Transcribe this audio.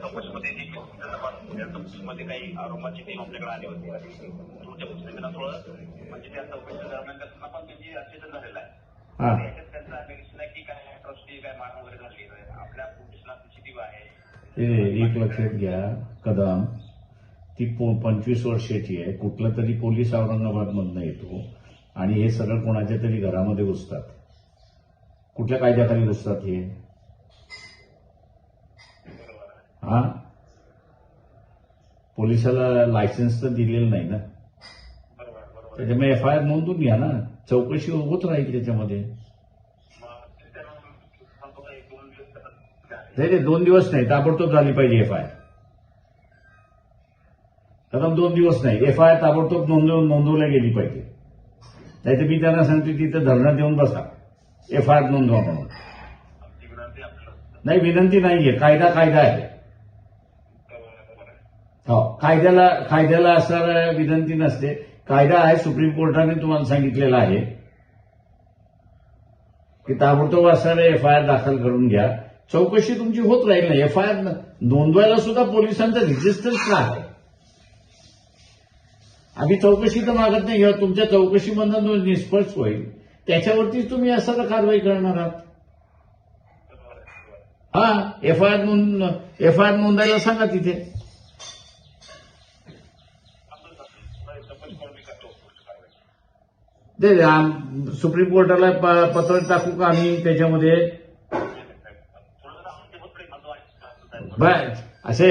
चौकशीमध्ये जी तपास- त्या चौकशीमध्ये काही आरोपाची टीम आपल्याकडे आली होती आणि तुमच्या पुस्तकांना थोडं म्हणजे त्या चौकशी दरम्यान त्यांना पण त्यांची अचेतन झालेलं आहे याच्यात त्यांचा अपेक्षा आहे की काय ट्रस्टी काय मार वगैरे झाली. आपल्या सीसीटीव्ही आहे एक लक्षात घ्या कदम. ती पंचवीस वर्षाची आहे. कुठला तरी पोलीस औरंगाबादमधनं येतो. आणि हे सगळं कोणाच्या तरी घरामध्ये घुसतात. कुठल्या कायद्याखाली बसतात हे? हा? पोलिसाला लायसन्स तर दिलेलं नाही ना? त्याच्यामुळे एफ आय आर नोंदून घ्या ना. चौकशी होत राहील त्याच्यामध्ये. दोन दिवस नाही ते दोन दिवस नाही. ताबडतोब झाली पाहिजे एफ आय आर कदम दोन दिवस नाही. एफ आय आर ताबडतोब नोंदवून नोंदवल्या गेली पाहिजे. नाही तर मी त्यांना सांगते तिथं धरणं देऊन बसा. एफ आय आर नोंदवा म्हणून नाही विनंती नाहीये. कायदा कायदा आहे. हो कायद्याला कायद्याला असणार विनंती नसते. कायदा आहे सुप्रीम कोर्टाने तुम्हाला सांगितलेला आहे. की ताबडतोब असणारे एफ आय आर दाखल करून घ्या. चौकशी तुमची होत राहील ना. एफ आय आर नोंदवायला सुद्धा पोलिसांचा रजिस्टर्स का आहे. आम्ही चौकशी तर मागत नाही. किंवा तुमच्या चौकशीमधनं जो निष्फळ होईल. त्याच्यावरतीच तुम्ही असं कारवाई करणार आहात. हा एफ आय आर नोंद एफ आय आर नोंदायला सांगा तिथे. ते सुप्रीम कोर्टाला पत्र टाकू का आम्ही त्याच्यामध्ये? असे